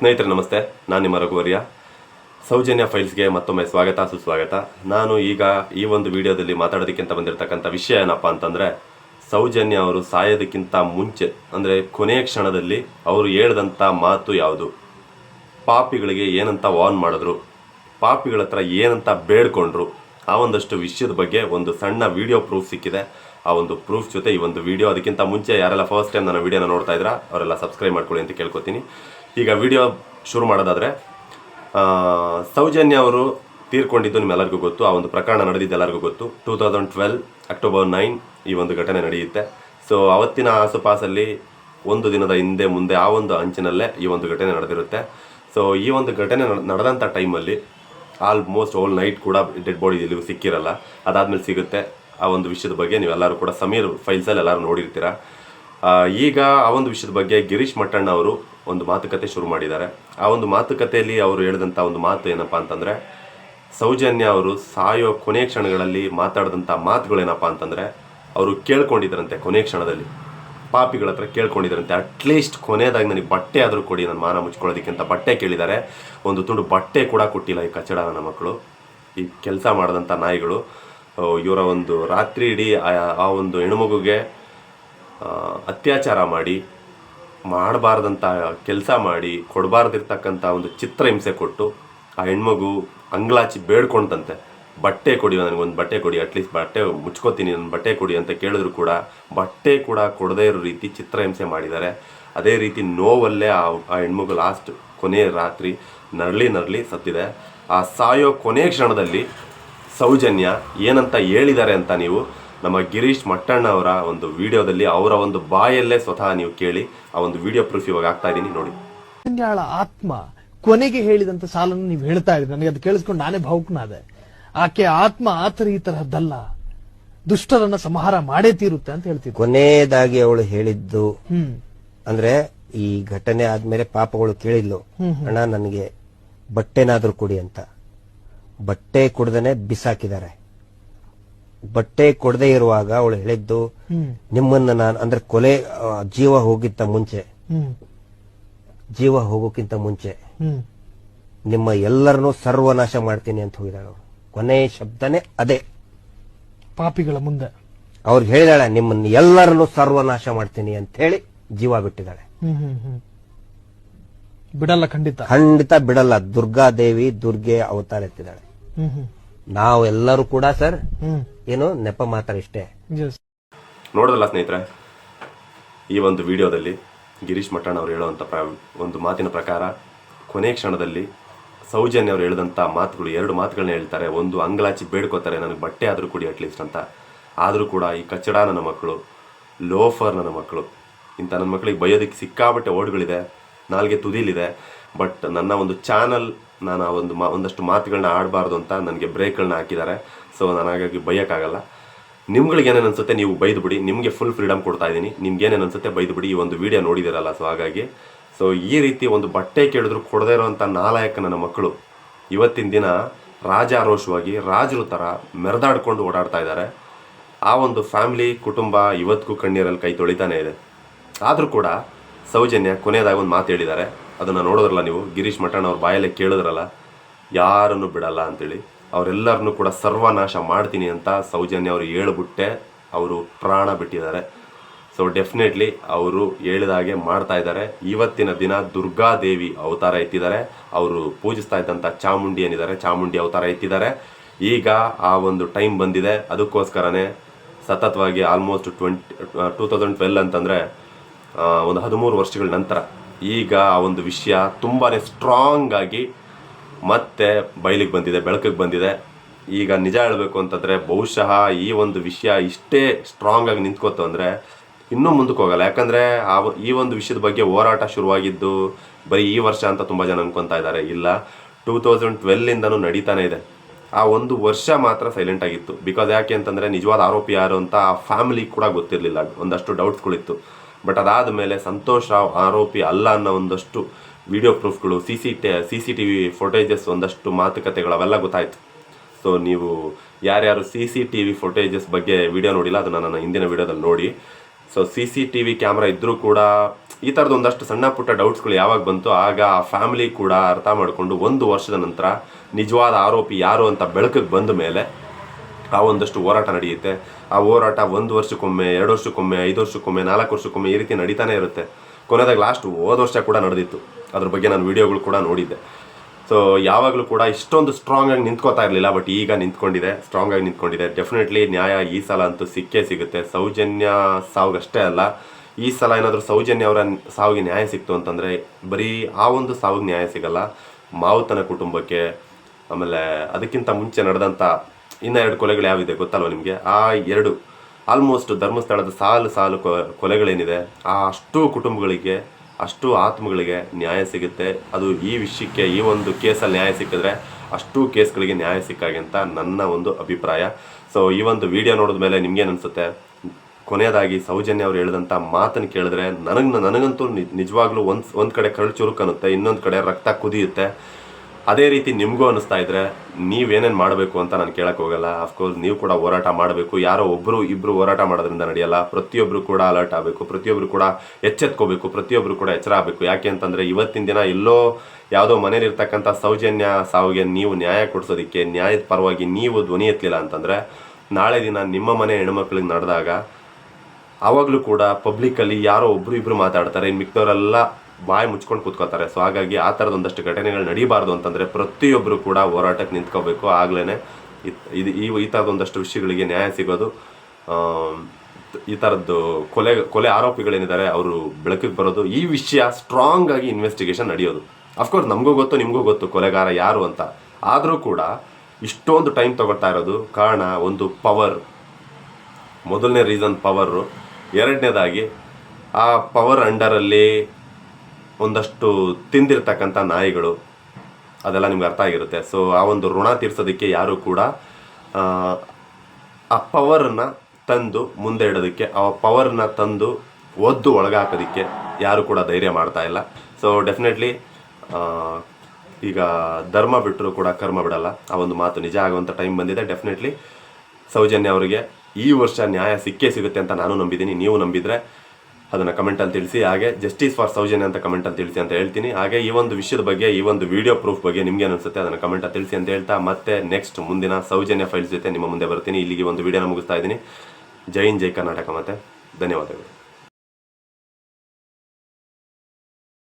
ಸ್ನೇಹಿತರೆ, ನಮಸ್ತೆ. ನಾನು ನಿಮ್ಮ ರಘುವರ್ಯ. ಸೌಜನ್ಯ ಫೈಲ್ಸ್ಗೆ ಮತ್ತೊಮ್ಮೆ ಸ್ವಾಗತ, ಸುಸ್ವಾಗತ. ನಾನು ಈಗ ಈ ಒಂದು ವಿಡಿಯೋದಲ್ಲಿ ಮಾತಾಡೋದಕ್ಕಿಂತ ಬಂದಿರತಕ್ಕಂಥ ವಿಷಯ ಏನಪ್ಪ ಅಂತಂದರೆ, ಸೌಜನ್ಯ ಅವರು ಸಾಯೋದಕ್ಕಿಂತ ಮುಂಚೆ, ಅಂದರೆ ಕೊನೆಯ ಕ್ಷಣದಲ್ಲಿ ಅವರು ಹೇಳ್ದಂಥ ಮಾತು ಯಾವುದು? ಪಾಪಿಗಳಿಗೆ ಏನಂತ ವಾರ್ನ್ ಮಾಡಿದ್ರು ಪಾಪಿಗಳ ಹತ್ರ ಏನಂತ ಬೇಡ್ಕೊಂಡ್ರು, ಆ ಒಂದಷ್ಟು ವಿಷಯದ ಬಗ್ಗೆ ಒಂದು ಸಣ್ಣ ವಿಡಿಯೋ ಪ್ರೂಫ್ ಸಿಕ್ಕಿದೆ. ಆ ಒಂದು ಪ್ರೂಫ್ ಜೊತೆ ಈ ಒಂದು ವಿಡಿಯೋ ಅದಕ್ಕಿಂತ ಮುಂಚೆ ಯಾರೆಲ್ಲ ಫಸ್ಟ್ ಟೈಮ್ ನನ್ನ ವಿಡಿಯೋನ ನೋಡ್ತಾ ಇದ್ರ, ಅವರೆಲ್ಲ ಸಬ್ಸ್ಕ್ರೈಬ್ ಮಾಡ್ಕೊಳ್ಳಿ ಅಂತ ಕೇಳ್ಕೊತೀನಿ. ಈಗ ವಿಡಿಯೋ ಶುರು ಮಾಡೋದಾದರೆ ಸೌಜನ್ಯ ಅವರು ತೀರ್ಕೊಂಡಿದ್ದು ನಿಮ್ಮೆಲ್ಲರಿಗೂ ಗೊತ್ತು. ಆ ಒಂದು ಪ್ರಕರಣ ನಡೆದಿದ್ದು ಎಲ್ಲರಿಗೂ ಗೊತ್ತು. Two thousand twelve October nine ಈ ಒಂದು ಘಟನೆ ನಡೆಯುತ್ತೆ. ಸೊ ಅವತ್ತಿನ ಆಸುಪಾಸಲ್ಲಿ ಒಂದು ದಿನದ ಹಿಂದೆ ಮುಂದೆ ಆ ಒಂದು ಅಂಚಿನಲ್ಲೇ ಈ ಒಂದು ಘಟನೆ ನಡೆದಿರುತ್ತೆ. ಸೊ ಈ ಒಂದು ಘಟನೆ ನಡ್- ನಡೆದಂಥ ಟೈಮಲ್ಲಿ ಆಲ್ಮೋಸ್ಟ್ ಓಲ್ ನೈಟ್ ಕೂಡ ಡೆಡ್ ಬಾಡಿ ಇಲ್ಲಿ ಸಿಕ್ಕಿರಲ್ಲ. ಅದಾದ್ಮೇಲೆ ಸಿಗುತ್ತೆ. ಆ ಒಂದು ವಿಷಯದ ಬಗ್ಗೆ ನೀವೆಲ್ಲರೂ ಕೂಡ ಸಮೀರ್ ಫೈಲ್ಸಲ್ಲಿ ಎಲ್ಲರೂ ನೋಡಿರ್ತೀರ. ಈಗ ಆ ಒಂದು ವಿಷಯದ ಬಗ್ಗೆ ಗಿರೀಶ್ ಮಟ್ಟಣ್ಣ ಅವರು ಒಂದು ಮಾತುಕತೆ ಶುರು ಮಾಡಿದ್ದಾರೆ. ಆ ಒಂದು ಮಾತುಕತೆಯಲ್ಲಿ ಅವರು ಹೇಳಿದಂಥ ಒಂದು ಮಾತು ಏನಪ್ಪ ಅಂತಂದರೆ, ಸೌಜನ್ಯ ಅವರು ಸಾಯೋ ಕೊನೆ ಕ್ಷಣಗಳಲ್ಲಿ ಮಾತಾಡಿದಂಥ ಮಾತುಗಳೇನಪ್ಪ ಅಂತಂದರೆ, ಅವರು ಕೇಳ್ಕೊಂಡಿದ್ದರಂತೆ ಕೊನೆ ಕ್ಷಣದಲ್ಲಿ. ಪಾಪಿಗಳ ಹತ್ರ ಕೇಳ್ಕೊಂಡಿದ್ದರಂತೆ. ಅಟ್ಲೀಸ್ಟ್ ಕೊನೆಯದಾಗಿ ನನಗೆ ಬಟ್ಟೆ ಆದರೂ ಕೊಡಿ, ನನ್ನ ಮಾನ ಮುಚ್ಕೊಳ್ಳೋದಕ್ಕಿಂತ ಬಟ್ಟೆ ಕೇಳಿದ್ದಾರೆ. ಒಂದು ತುಂಡು ಬಟ್ಟೆ ಕೂಡ ಕೊಟ್ಟಿಲ್ಲ ಈ ಕಚಡ ನನ್ನ ಮಕ್ಕಳು. ಈ ಕೆಲಸ ಮಾಡಿದಂಥ ನಾಯಿಗಳು. ಇವರ ಒಂದು ರಾತ್ರಿ ಇಡೀ ಆ- ಒಂದು ಹೆಣ್ಮಗುಗೆ ಅತ್ಯಾಚಾರ ಮಾಡಿ ಮಾಡಬಾರ್ದಂಥ ಕೆಲಸ ಮಾಡಿ ಕೊಡಬಾರ್ದಿರ್ತಕ್ಕಂಥ ಒಂದು ಚಿತ್ರಹಿಂಸೆ ಕೊಟ್ಟು ಆ ಹೆಣ್ಮಗು ಅಂಗ್ಲಾಚಿ ಬೇಡ್ಕೊಂತಂತೆ ಬಟ್ಟೆ ಕೊಡಿ ನನಗೊಂದು ಬಟ್ಟೆ ಕೊಡಿ ಅಟ್ಲೀಸ್ಟ್ ಬಟ್ಟೆ ಮುಚ್ಕೋತೀನಿ ನನ್ನ ಬಟ್ಟೆ ಕೊಡಿ ಅಂತ ಕೇಳಿದ್ರು ಕೂಡ ಬಟ್ಟೆ ಕೂಡ ಕೊಡದೇ ಇರೋ ರೀತಿ ಚಿತ್ರಹಿಂಸೆ ಮಾಡಿದ್ದಾರೆ. ಅದೇ ರೀತಿ ನೋವಲ್ಲೇ ಆ ಆ ಹೆಣ್ಮಗು ಲಾಸ್ಟ್ ಕೊನೆಯ ರಾತ್ರಿ ನರಳಿ ನರಳಿ ಸತ್ತಿದೆ. ಆ ಸಾಯೋ ಕೊನೆಯ ಕ್ಷಣದಲ್ಲಿ ಸೌಜನ್ಯ ಏನಂತ ಹೇಳಿದ್ದಾರೆ ಅಂತ ನೀವು ನಮ್ಮ ಗಿರೀಶ್ ಮಟ್ಟಣ್ಣ ಅವರ ಒಂದು ವಿಡಿಯೋದಲ್ಲಿ ಅವರ ಒಂದು ಬಾಯಲ್ಲೇ ಸ್ವತಃ ನೀವು ಕೇಳಿ ಆ ಒಂದು ವಿಡಿಯೋ ಪ್ರೂಫ್ ಇವಾಗ ಆಗ್ತಾ ಇದ್ದೀನಿ ನೋಡಿ. ಕನ್ಯಾಳ ಆತ್ಮ ಕೊನೆಗೆ ಹೇಳಿದಂತ ಸಾಲನ್ನು ನೀವು ಹೇಳ್ತಾ ಇದ್ರಿ ನನಗೆ ಅದು ಕೇಳಿಸ್ಕೊಂಡು ನಾನೇ ಭಾವುಕನಾದೆ. ಆಕೆ ಆತ್ಮ ಆತರ ಈ ತರಹದ್ದಲ್ಲ. ದುಷ್ಟರನ್ನ ಸಂಹಾರ ಮಾಡೇ ತೀರುತ್ತೆ ಅಂತ ಹೇಳ್ತೀವಿ ಕೊನೆಯದಾಗಿ ಅವಳು ಹೇಳಿದ್ದು ಅಂದ್ರೆ ಈ ಘಟನೆ ಆದ್ಮೇಲೆ ಪಾಪಗಳು ಕೇಳಿದ್ಲು. ಅಣ್ಣ ನನಗೆ ಬಟ್ಟೆನಾದ್ರೂ ಕೊಡಿ ಅಂತ. ಬಟ್ಟೆ ಕೊಡದೇನೆ ಬಿಸಾಕಿದ್ದಾರೆ. ಬಟ್ಟೆ ಕೊಡದೇ ಇರುವಾಗ ಅವಳು ಹೇಳಿದ್ದು ನಿಮ್ಮನ್ನ ನಾನು ಅಂದ್ರೆ ಕೊಲೆ ಜೀವ ಹೋಗಿಂತ ಮುಂಚೆ. ಜೀವ ಹೋಗೋಕ್ಕಿಂತ ಮುಂಚೆ. ನಿಮ್ಮ ಎಲ್ಲರನ್ನೂ ಸರ್ವನಾಶ ಮಾಡ್ತೀನಿ ಅಂತ ಹೋಗಿದ್ದಾಳೆ ಕೊನೆ ಕೊನೆಯ ಶಬ್ದನೇ ಅದೇ. ಪಾಪಿಗಳ ಮುಂದೆ. ಅವ್ರು ಹೇಳಿದಾಳೆ ನಿಮ್ಮನ್ನ ಎಲ್ಲರನ್ನೂ ಸರ್ವನಾಶ ಮಾಡ್ತೀನಿ ಅಂತ ಹೇಳಿ ಜೀವ ಬಿಟ್ಟಿದ್ದಾಳೆ. ಬಿಡಲ್ಲ ಖಂಡಿತ. ಖಂಡಿತ ಬಿಡಲ್ಲ. ದುರ್ಗಾದೇವಿ ದುರ್ಗೆ ಅವತಾರ ಎತ್ತಿದ್ದಾಳೆ. ಹ್ಮ್ ಹ್ಮ್ ನಾವು ಎಲ್ಲರೂ ಕೂಡ ಸರ್ ಹ್ಮ್. ಏನು ನೆಪ ಮಾತ್ರ ಇಷ್ಟೇ. ನೋಡೋದಲ್ಲ ಸ್ನೇಹಿತರೆ ಈ ಒಂದು ವಿಡಿಯೋದಲ್ಲಿ ಗಿರೀಶ್ ಮಟ್ಟಣ್ಣ ಅವರು ಹೇಳುವಂಥ ಪ್ರ ಒಂದು ಮಾತಿನ ಪ್ರಕಾರ ಕೊನೆ ಕ್ಷಣದಲ್ಲಿ ಸೌಜನ್ಯ ಅವರು ಹೇಳಿದಂಥ ಮಾತುಗಳು ಎರಡು ಮಾತುಗಳನ್ನ ಹೇಳ್ತಾರೆ. ಒಂದು ಅಂಗಲಾಚಿ ಬೇಡ್ಕೋತಾರೆ ನನಗೆ ಬಟ್ಟೆ ಆದರೂ ಕೊಡಿ ಅಟ್ಲೀಸ್ಟ್ ಅಂತ. ಆದರೂ ಕೂಡ ಈ ಕಚ್ಚಡ ನನ್ನ ಮಕ್ಕಳು ಲೋಫರ್ ನನ್ನ ಮಕ್ಕಳು ಇಂಥ ನನ್ನ ಮಕ್ಕಳಿಗೆ ಬಯೋದಕ್ಕೆ ಸಿಕ್ಕಾಬಟ್ಟೆ ಓಡ್ಗಳಿದೆ ನಾಲ್ಗೆ ತುದಿಲಿದೆ. ಬಟ್ ನನ್ನ ಒಂದು ಚಾನಲ್ ನಾನು ಆ ಒಂದು ಮಾ ಒಂದಷ್ಟು ಮಾತುಗಳನ್ನ ಆಡಬಾರ್ದು ಅಂತ ನನಗೆ ಬ್ರೇಕ್ಗಳನ್ನ ಹಾಕಿದ್ದಾರೆ. ಸೊ ನಾನು ಹಾಗಾಗಿ ಬೈಯೋಕ್ಕಾಗಲ್ಲ. ನಿಮ್ಗಳಿಗೆ ಏನೇನು ಅನ್ಸುತ್ತೆ ನೀವು ಬೈದು ಬಿಡಿ. ನಿಮಗೆ ಫುಲ್ ಫ್ರೀಡಮ್ ಕೊಡ್ತಾ ಇದ್ದೀನಿ. ನಿಮ್ಗೆ ಏನೇನು ಅನ್ಸುತ್ತೆ ಬೈದು ಬಿಡಿ. ಈ ಒಂದು ವಿಡಿಯೋ ನೋಡಿದಿರಲ್ಲ ಸೊ ಹಾಗಾಗಿ. ಸೊ ಈ ರೀತಿ ಒಂದು ಬಟ್ಟೆ ಕೇಳಿದ್ರು ಕೊಡದೇ ಇರೋವಂಥ ನಾಲಾಯಕ ನನ್ನ ಮಕ್ಕಳು ಇವತ್ತಿನ ದಿನ ರಾಜಾರೋಷವಾಗಿ ರಾಜರು ಥರ ಮೆರೆದಾಡ್ಕೊಂಡು ಓಡಾಡ್ತಾ ಇದ್ದಾರೆ. ಆ ಒಂದು ಫ್ಯಾಮಿಲಿ ಕುಟುಂಬ ಇವತ್ತಿಗೂ ಕಣ್ಣೀರಲ್ಲಿ ಕೈ ತೊಳಿತಾನೆ ಇದೆ. ಆದರೂ ಕೂಡ ಸೌಜನ್ಯ ಕೊನೆಯದಾಗಿ ಒಂದು ಮಾತು ಹೇಳಿದ್ದಾರೆ. ಅದನ್ನು ನೋಡಿದ್ರಲ್ಲ ನೀವು? ಗಿರೀಶ್ ಮಠಣ್ಣ ಅವ್ರ ಬಾಯಲ್ಲೇ ಕೇಳಿದ್ರಲ್ಲ, ಯಾರನ್ನು ಬಿಡಲ್ಲ ಅಂತೇಳಿ. ಅವರೆಲ್ಲರನ್ನು ಕೂಡ ಸರ್ವನಾಶ ಮಾಡ್ತೀನಿ ಅಂತ ಸೌಜನ್ಯ ಅವರು ಹೇಳ್ಬಿಟ್ಟೆ. ಅವರು ಪ್ರಾಣ ಬಿಟ್ಟಿದ್ದಾರೆ. ಸೊ ಡೆಫಿನೆಟ್ಲಿ ಅವರು ಹೇಳಿದ ಹಾಗೆ ಮಾಡ್ತಾ ಇದ್ದಾರೆ. ಇವತ್ತಿನ ದಿನ ದುರ್ಗಾದೇವಿ ಅವತಾರ ಎತ್ತಿದ್ದಾರೆ. ಅವರು ಪೂಜಿಸ್ತಾ ಇದ್ದಂಥ ಚಾಮುಂಡಿ ಏನಿದ್ದಾರೆ, ಚಾಮುಂಡಿ ಅವತಾರ ಎತ್ತಿದ್ದಾರೆ. ಈಗ ಆ ಒಂದು ಟೈಮ್ ಬಂದಿದೆ. ಅದಕ್ಕೋಸ್ಕರನೇ ಸತತವಾಗಿ almost twenty two thousand twelve ಅಂತಂದರೆ ಒಂದು ಹದಿಮೂರು ವರ್ಷಗಳ ನಂತರ ಈಗ ಆ ಒಂದು ವಿಷಯ ತುಂಬಾ ಸ್ಟ್ರಾಂಗ್ ಆಗಿ ಮತ್ತೆ ಬಯಲಿಗೆ ಬಂದಿದೆ, ಬೆಳಕಿಗೆ ಬಂದಿದೆ. ಈಗ ನಿಜ ಹೇಳಬೇಕು ಅಂತಂದರೆ ಬಹುಶಃ ಈ ಒಂದು ವಿಷಯ ಇಷ್ಟೇ ಸ್ಟ್ರಾಂಗ್ ಆಗಿ ನಿಂತ್ಕೋತು ಅಂದರೆ ಇನ್ನೂ ಮುಂದಕ್ಕೆ ಹೋಗಲ್ಲ. ಯಾಕಂದರೆ ಆ ಈ ಒಂದು ವಿಷಯದ ಬಗ್ಗೆ ಹೋರಾಟ ಶುರುವಾಗಿದ್ದು ಬರೀ ಈ ವರ್ಷ ಅಂತ ತುಂಬ ಜನ ಅನ್ಕೊತಾ ಇದ್ದಾರೆ. ಇಲ್ಲ, ಟೂ ತೌಸಂಡ್ ಟ್ವೆಲ್ಲಿಂದನೂ ನಡೀತಾನೆ ಇದೆ. ಆ ಒಂದು ವರ್ಷ ಮಾತ್ರ ಸೈಲೆಂಟ್ ಆಗಿತ್ತು. ಬಿಕಾಸ್ ಯಾಕೆ ಅಂತಂದರೆ ನಿಜವಾದ ಆರೋಪಿ ಯಾರು ಅಂತ ಆ ಫ್ಯಾಮಿಲಿ ಕೂಡ ಗೊತ್ತಿರಲಿಲ್ಲ. ಒಂದಷ್ಟು ಡೌಟ್ಸ್ಗಳಿತ್ತು ಬಟ್ ಅದಾದ ಮೇಲೆ ಸಂತೋಷ್ ರಾವ್ ಆರೋಪಿ ಅಲ್ಲ ಅನ್ನೋ ಒಂದಷ್ಟು video ಪ್ರೂಫ್ಗಳು C C T C C T V footages ಒಂದಷ್ಟು ಮಾತುಕತೆಗಳು ಅವೆಲ್ಲ ಗೊತ್ತಾಯಿತು. ಸೊ ನೀವು ಯಾರ್ಯಾರು C C T V footages ಬಗ್ಗೆ ವಿಡಿಯೋ ನೋಡಿಲ್ಲ, ಅದನ್ನು ನನ್ನ ಹಿಂದಿನ ವಿಡಿಯೋದಲ್ಲಿ ನೋಡಿ. So C C T V camera ಇದ್ದರೂ ಕೂಡ ಈ ಥರದ ಒಂದಷ್ಟು ಸಣ್ಣ ಪುಟ್ಟ ಡೌಟ್ಸ್ಗಳು ಯಾವಾಗ ಬಂತು ಆಗ ಆ ಫ್ಯಾಮಿಲಿ ಕೂಡ ಅರ್ಥ ಮಾಡಿಕೊಂಡು ಒಂದು ವರ್ಷದ ನಂತರ ನಿಜವಾದ ಆರೋಪಿ ಯಾರು ಅಂತ ಬೆಳಕಿಗೆ ಬಂದ ಮೇಲೆ ಆ ಒಂದಷ್ಟು ಹೋರಾಟ ನಡೆಯುತ್ತೆ. ಆ ಹೋರಾಟ ಒಂದು ವರ್ಷಕ್ಕೊಮ್ಮೆ, ಎರಡು ವರ್ಷಕ್ಕೊಮ್ಮೆ, ಐದು ವರ್ಷಕ್ಕೊಮ್ಮೆ, ನಾಲ್ಕು ವರ್ಷಕ್ಕೊಮ್ಮೆ ಈ ರೀತಿ ನಡೀತಾನೆ ಇರುತ್ತೆ. ಕೊನೆದಾಗ ಲಾಸ್ಟ್ ಹೋದ ವರ್ಷ ಕೂಡ ನಡೆದಿತ್ತು. ಅದ್ರ ಬಗ್ಗೆ ನಾನು ವಿಡಿಯೋಗಳು ಕೂಡ ನೋಡಿದ್ದೆ. ಸೊ ಯಾವಾಗಲೂ ಕೂಡ ಇಷ್ಟೊಂದು ಸ್ಟ್ರಾಂಗ್ ಆಗಿ ನಿಂತ್ಕೋತಾ ಇರಲಿಲ್ಲ ಬಟ್ ಈಗ ನಿಂತ್ಕೊಂಡಿದೆ ಸ್ಟ್ರಾಂಗ್ ಆಗಿ ನಿಂತ್ಕೊಂಡಿದೆ. ಡೆಫಿನೆಟ್ಲಿ ನ್ಯಾಯ ಈ ಸಲ ಅಂತೂ ಸಿಕ್ಕೇ ಸಿಗುತ್ತೆ. ಸೌಜನ್ಯ ಸಾವುಗಷ್ಟೇ ಅಲ್ಲ, ಈ ಸಲ ಏನಾದರೂ ಸೌಜನ್ಯ ಅವರ ಸಾವಿಗೆ ನ್ಯಾಯ ಸಿಕ್ತು ಅಂತಂದರೆ ಬರೀ ಆ ಒಂದು ಸಾವಿಗೆ ನ್ಯಾಯ ಸಿಗಲ್ಲ. ಮಾವುತನ ಕುಟುಂಬಕ್ಕೆ, ಆಮೇಲೆ ಅದಕ್ಕಿಂತ ಮುಂಚೆ ನಡೆದಂಥ ಇನ್ನ ಎರಡು ಕೊಲೆಗಳು ಯಾವಿದೆ ಗೊತ್ತಲ್ವ ನಿಮಗೆ? ಆ ಎರಡು ಆಲ್ಮೋಸ್ಟ್ ಧರ್ಮಸ್ಥಳದ ಸಾಲು ಸಾಲು ಕೊಲೆಗಳೇನಿದೆ, ಆ ಅಷ್ಟು ಕುಟುಂಬಗಳಿಗೆ, ಅಷ್ಟು ಆತ್ಮಗಳಿಗೆ ನ್ಯಾಯ ಸಿಗುತ್ತೆ. ಅದು ಈ ವಿಷಯಕ್ಕೆ, ಈ ಒಂದು ಕೇಸಲ್ಲಿ ನ್ಯಾಯ ಸಿಕ್ಕಿದ್ರೆ ಅಷ್ಟು ಕೇಸ್ಗಳಿಗೆ ನ್ಯಾಯ ಸಿಕ್ಕಾಗೆ ಅಂತ ನನ್ನ ಒಂದು ಅಭಿಪ್ರಾಯ. ಸೊ ಈ ಒಂದು ವಿಡಿಯೋ ನೋಡಿದ ಮೇಲೆ ನಿಮ್ಗೇನು ಅನಿಸುತ್ತೆ? ಕೊನೆಯದಾಗಿ ಸೌಜನ್ಯ ಅವರು ಹೇಳಿದಂಥ ಮಾತನ್ನು ಕೇಳಿದ್ರೆ ನನಗೆ, ನನಗಂತೂ ನಿಜವಾಗ್ಲೂ ಒಂದು ಒಂದು ಕಡೆ ಕರಳು ಚುರುಕು ಅನ್ನುತ್ತೆ ಇನ್ನೊಂದು ಕಡೆ ರಕ್ತ ಕುದಿಯುತ್ತೆ. ಅದೇ ರೀತಿ ನಿಮಗೂ ಅನಿಸ್ತಾ ಇದ್ರೆ ನೀವೇನೇನು ಮಾಡಬೇಕು ಅಂತ ನಾನು ಕೇಳಕ್ಕೆ ಹೋಗಲ್ಲ. ಅಫ್ಕೋರ್ಸ್ ನೀವು ಕೂಡ ಹೋರಾಟ ಮಾಡಬೇಕು. ಯಾರೋ ಒಬ್ಬರು ಇಬ್ಬರು ಹೋರಾಟ ಮಾಡೋದ್ರಿಂದ ನಡೆಯಲ್ಲ. ಪ್ರತಿಯೊಬ್ಬರು ಕೂಡ ಅಲರ್ಟ್ ಆಗಬೇಕು. ಪ್ರತಿಯೊಬ್ಬರು ಕೂಡ ಎಚ್ಚೆತ್ಕೋಬೇಕು. ಪ್ರತಿಯೊಬ್ಬರು ಕೂಡ ಎಚ್ಚರ ಆಗಬೇಕು. ಯಾಕೆ ಅಂತಂದರೆ ಇವತ್ತಿನ ದಿನ ಎಲ್ಲೋ ಯಾವುದೋ ಮನೇಲಿರ್ತಕ್ಕಂಥ ಸೌಜನ್ಯ ಸಾವಿಗೆ ನೀವು ನ್ಯಾಯ ಕೊಡಿಸೋದಕ್ಕೆ, ನ್ಯಾಯದ ಪರವಾಗಿ ನೀವು ಧ್ವನಿ ಎತ್ತಲಿಲ್ಲ ಅಂತಂದರೆ ನಾಳೆ ದಿನ ನಿಮ್ಮ ಮನೆ ಹೆಣ್ಮಕ್ಳಿಗೆ ನಡೆದಾಗ ಆವಾಗಲೂ ಕೂಡ ಪಬ್ಲಿಕ್ಕಲ್ಲಿ ಯಾರೋ ಒಬ್ಬರು ಇಬ್ಬರು ಮಾತಾಡ್ತಾರೆ. ಇನ್ನು ಮಿಕ್ದವರೆಲ್ಲ ಬಾಯಿ ಮುಚ್ಕೊಂಡು ಕೂತ್ಕೋತಾರೆ ಸೊ ಹಾಗಾಗಿ ಆ ಥರದ ಒಂದಷ್ಟು ಘಟನೆಗಳು ನಡೀಬಾರ್ದು ಅಂತಂದರೆ ಪ್ರತಿಯೊಬ್ಬರು ಕೂಡ ಹೋರಾಟಕ್ಕೆ ನಿಂತ್ಕೋಬೇಕು. ಆಗ್ಲೇ ಇದು ಈ ಈ ಥರದ ಒಂದಷ್ಟು ವಿಷಯಗಳಿಗೆ ನ್ಯಾಯ ಸಿಗೋದು. ಈ ಥರದ್ದು ಕೊಲೆ ಕೊಲೆ ಆರೋಪಿಗಳೇನಿದ್ದಾರೆ, ಅವರು ಬೆಳಕಿಗೆ ಬರೋದು. ಈ ವಿಷಯ ಸ್ಟ್ರಾಂಗ್ ಆಗಿ ಇನ್ವೆಸ್ಟಿಗೇಷನ್ ನಡೆಯೋದು. ಅಫ್ಕೋರ್ಸ್ ನಮಗೂ ಗೊತ್ತು, ನಿಮಗೂ ಗೊತ್ತು ಕೊಲೆಗಾರ ಯಾರು ಅಂತ. ಆದರೂ ಕೂಡ ಇಷ್ಟೊಂದು ಟೈಮ್ ತಗೊಳ್ತಾ ಇರೋದು. ಕಾರಣ ಒಂದು ಪವರ್ ಮೊದಲನೇ ರೀಸನ್ ಪವರು ಎರಡನೇದಾಗಿ ಆ ಪವರ್ ಅಂಡರಲ್ಲಿ ಒಂದಷ್ಟು ತಿಂದಿರ್ತಕ್ಕಂಥ ನಾಯಿಗಳು ಅದೆಲ್ಲ ನಿಮ್ಗೆ ಅರ್ಥ ಆಗಿರುತ್ತೆ. ಸೊ ಆ ಒಂದು ಋಣ ತೀರ್ಸೋದಕ್ಕೆ ಯಾರು ಕೂಡ ಆ, ಪವರನ್ನು ತಂದು ಮುಂದೆ ಇಡೋದಕ್ಕೆ ಆ ಪವರನ್ನ ತಂದು ಒದ್ದು ಒಳಗಾಕೋದಕ್ಕೆ ಯಾರು ಕೂಡ ಧೈರ್ಯ ಮಾಡ್ತಾ ಇಲ್ಲ. ಸೊ ಡೆಫಿನೆಟ್ಲಿ ಈಗ ಧರ್ಮ ಬಿಟ್ಟರು ಕೂಡ ಕರ್ಮ ಬಿಡಲ್ಲ. ಆ ಒಂದು ಮಾತು ನಿಜ ಆಗುವಂಥ ಟೈಮ್ ಬಂದಿದೆ. ಡೆಫಿನೆಟ್ಲಿ ಸೌಜನ್ಯ ಅವರಿಗೆ ಈ ವರ್ಷ ನ್ಯಾಯ ಸಿಕ್ಕೇ ಸಿಗುತ್ತೆ ಅಂತ ನಾನು ನಂಬಿದ್ದೀನಿ. ನೀವು ನಂಬಿದ್ರೆ ಅದನ್ನು ಕಮೆಂಟಲ್ಲಿ ತಿಳಿಸಿ. ಹಾಗೆ ಜಸ್ಟಿಸ್ ಫಾರ್ ಸೌಜನ್ಯ ಅಂತ ಕಮೆಂಟಲ್ಲಿ ತಿಳಿಸಿ ಅಂತ ಹೇಳ್ತೀನಿ. ಹಾಗೆ ಈ ಒಂದು ವಿಷಯದ ಬಗ್ಗೆ, ಈ ಒಂದು ವಿಡಿಯೋ ಪ್ರೂಫ್ ಬಗ್ಗೆ ನಿಮ್ಗೆ ಅನಿಸುತ್ತೆ, ಅದನ್ನು ಕಮೆಂಟಲ್ಲಿ ತಿಳಿಸಿ ಅಂತ ಹೇಳ್ತಾ. ಮತ್ತೆ ನೆಕ್ಸ್ಟ್ ಮುಂದಿನ ಸೌಜನ್ಯ ಫೈಲ್ಸ್ ಜೊತೆ ನಿಮ್ಮ ಮುಂದೆ ಬರ್ತೀನಿ. ಇಲ್ಲಿಗೆ ಒಂದು ವಿಡಿಯೋನ ಮುಗಿಸ್ತಾ ಇದ್ದೀನಿ. ಜೈ ಹಿಂದ್, ಜೈ ಕರ್ನಾಟಕ ಮತ್ತೆ ಧನ್ಯವಾದಗಳು.